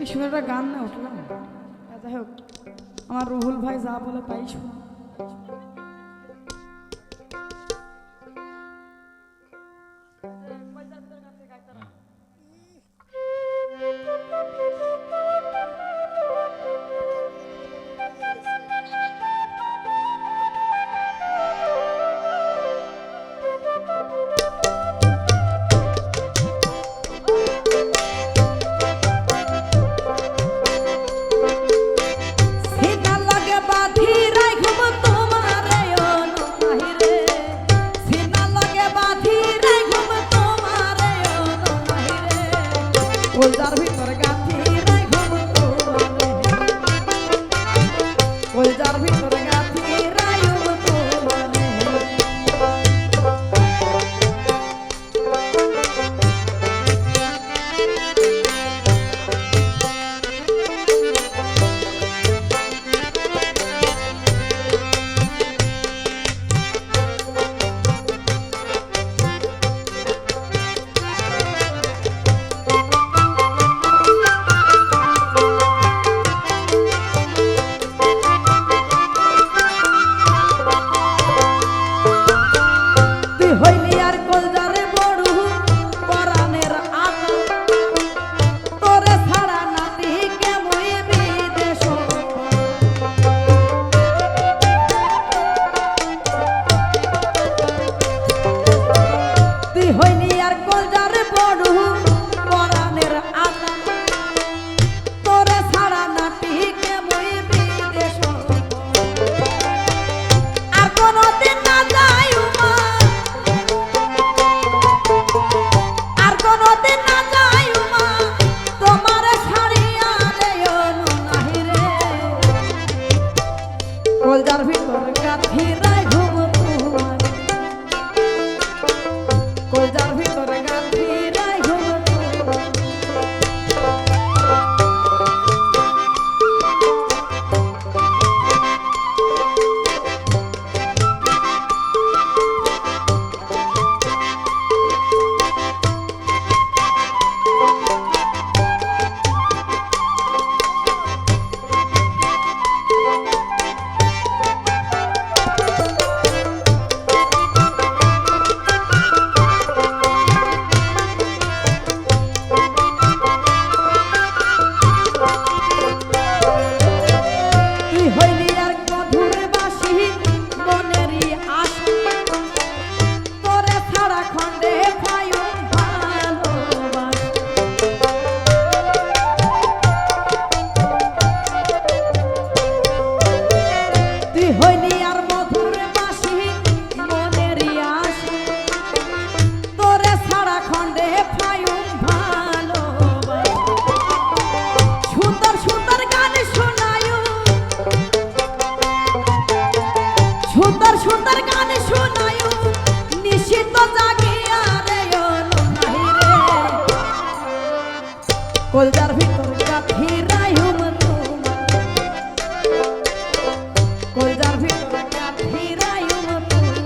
এই সুন্দর একটা গান না ওঠে যাই হোক। আমার রুহুল ভাই যা বলে তাই শোনা। was out of here. ভিতর কাঠি রাই ঘুম তোমার কই কলজার ভিতর কাঠি রায়ু মতো কলজার ভিতর কাঠি রায়ু মতো